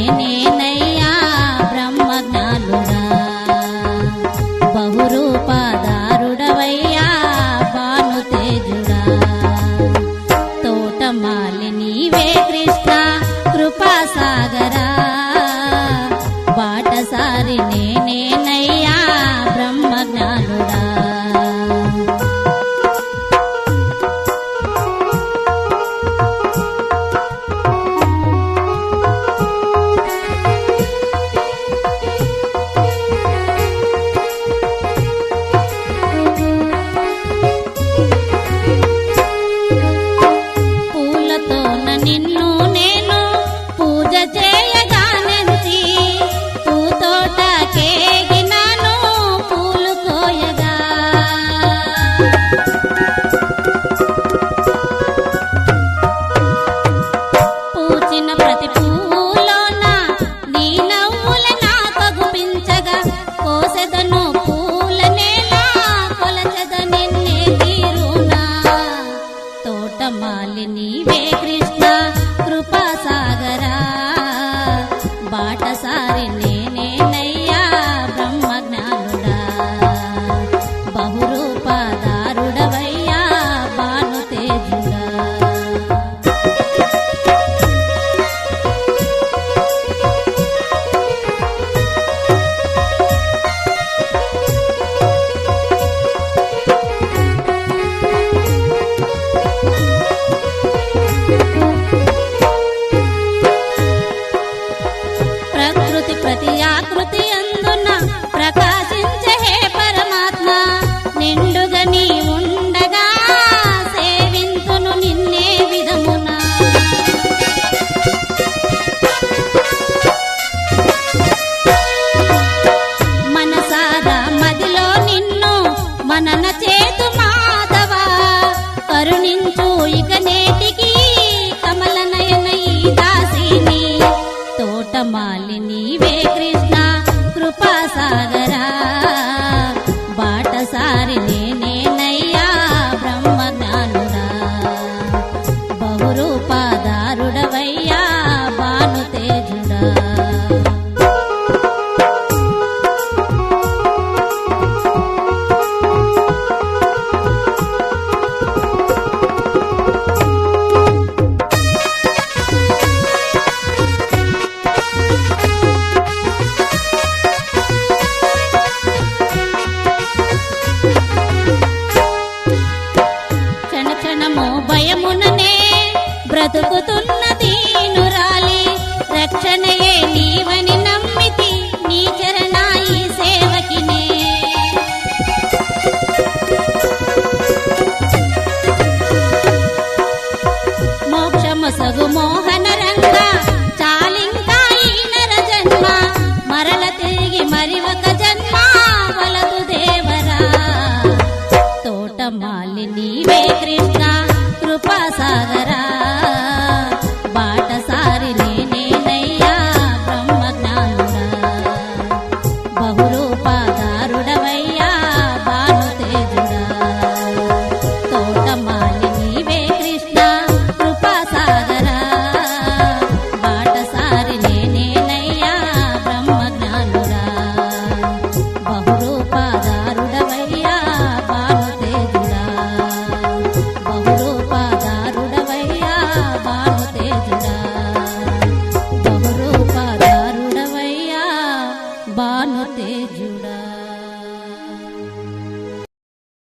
నేనేనయ్యా బ్రహ్మజ్ఞానుడా. బహురూపదారుడవయ్యా భాను తేజుడా తోటమాలి నీవే కృష్ణ కృపాసాగరా. బాటసారి నేనే కృష్ణ కృపాసాగర బతుకుతున్నది నురాలి రక్షణయే నీవని Pauro